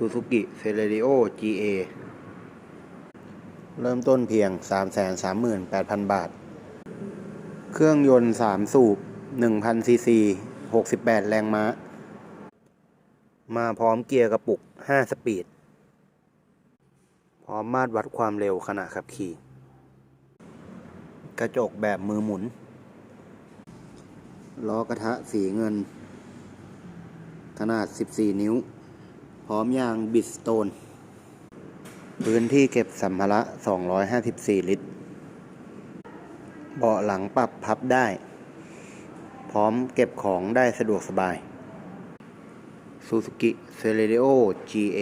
Suzuki Celerio GA เริ่มต้นเพียง 338,000 บาท เครื่องยนต์ 3 สูบ 1,000 ซีซี 68 แรงม้า มาพร้อมเกียร์กระปุก 5 สปีด พร้อมมาตรวัดความเร็วขณะขับขี่ กระจกแบบมือหมุน ล้อกระทะสีเงิน ขนาด 14 นิ้ว พร้อมยางบิดสโตน พื้นที่เก็บสัมภาระ 254 ลิตร เบาะหลังปรับพับได้ พร้อมเก็บของได้สะดวกสบาย Suzuki Celerio GA